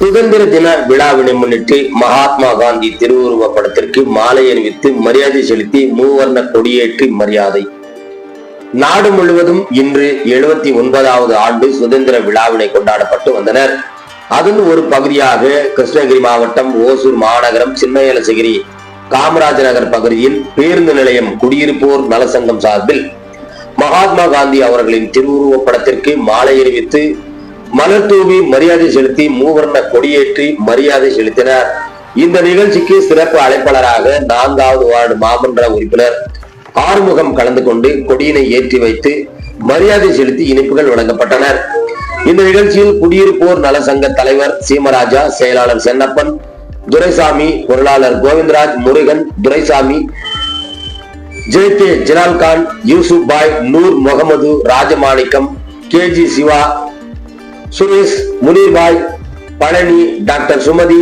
சுதந்திர தின விழாவினை முன்னிட்டு மகாத்மா காந்தி திருவுருவ படத்திற்கு மாலை அணிவித்து மரியாதை செலுத்தி மூவர்ண கொடியேற்றி மரியாதை. நாடு முழுவதும் இன்று எழுபத்தி ஒன்பதாவது ஆண்டு சுதந்திர விழாவினை கொண்டாடப்பட்டு வந்தனர். அதன் ஒரு பகுதியாக கிருஷ்ணகிரி மாவட்டம் ஓசூர் மாநகரம் சின்னயலசகிரி காமராஜ் நகர் பகுதியில் பேருந்து நிலையம் குடியிருப்போர் நலசங்கம் சார்பில் மகாத்மா காந்தி அவர்களின் திருவுருவப் படத்திற்கு மாலை அணிவித்து மலர் தூவி மரியாதை செலுத்தி மூவர்ண கொடியேற்றி மரியாதை செலுத்தினர். இந்த நிகழ்ச்சிக்கு சிறப்பு அழைப்பாளராக நான்காவது வார்டு மாமன்ற உறுப்பினர் ஆறுமுகம் கலந்து கொண்டு கொடியினை ஏற்றி வைத்து மரியாதை செலுத்தி இனிப்புகள் வழங்கப்பட்டனர். இந்த நிகழ்ச்சியில் குடியிருப்போர் நலசங்க தலைவர் சீமராஜா செயலாளர் சென்னப்பன் துரைசாமி பொருளாளர் கோவிந்தராஜ் முருகன் துரைசாமி ஜெயத்தே ஜிலால்கான் யூசுப் பாய் நூர் முகமது ராஜமாணிக்கம் கேஜி சிவா சுரேஷ் முனீர்பாய் பழனி டாக்டர் சுமதி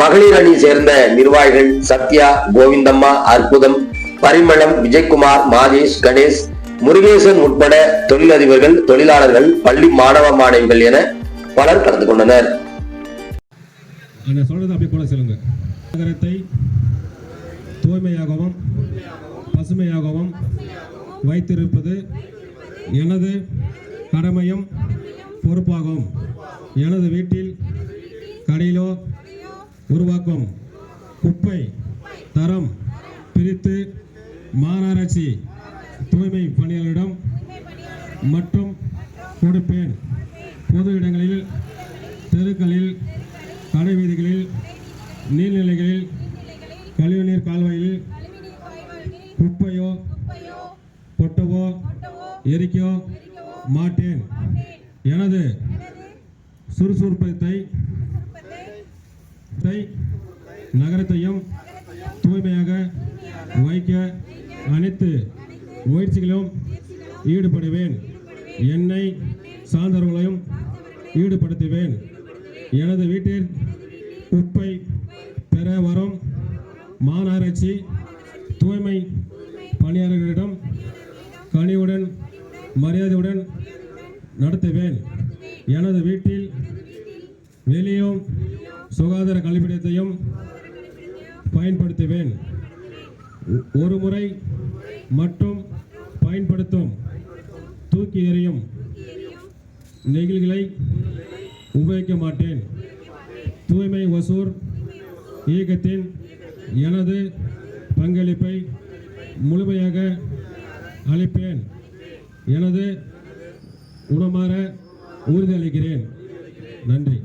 மகளிர் அணி சேர்ந்த நிர்வாகிகள் சத்யா கோவிந்தம்மா அற்புதம் பரிமளம் விஜயகுமார் மாதேஷ் கணேஷ் முருகேசன் உட்பட தொழிலதிபர்கள் தொழிலாளர்கள் பள்ளி மாணவ மாணவிகள் என பலர் கலந்து கொண்டனர். நான் சொல்கிறது அப்படியே கூட சொல்லுங்க. நகரத்தை தூய்மையாகவும் பசுமையாகவும் வைத்திருப்பது எனது கடமையும் பொறுப்பாகும். எனது வீட்டில் கடையிலோ உருவாக்கும் குப்பை தரம் பிரித்து மாநகராட்சி தூய்மை பணியாளரிடம் மற்றும் கொடுப்பேன். பொது இடங்களில் தெருக்களில் கழிவுநீர் கால்வாயில் குப்பையோ கொட்டவோ எரிக்கோ மாட்டேன். எனது சுறுசுறுப்பத்தை தை நகரத்தையும் தூய்மையாக வைக்க அனைத்து முயற்சிகளிலும் ஈடுபடுவேன். என்னை சார்ந்தவர்களையும் ஈடுபடுத்துவேன். எனது வீட்டில் குப்பை மாநகராட்சி தூய்மை பணியாளர்களிடம் கனிவுடன் மரியாதையுடன் நடத்துவேன். எனது வீட்டில் வெளியும் சுகாதார கழிப்பிடத்தையும் பயன்படுத்துவேன். ஒரு முறை மட்டும் பயன்படுத்தும். தூக்கி எறியும் நெகிழ்களை உபயோகிக்க மாட்டேன். தூய்மை ஒசூர் இயக்கத்தின் எனது பங்களிப்பை முழுமையாக அளிப்பேன். எனது உணமாற உறுதியளிக்கிறேன். நன்றி.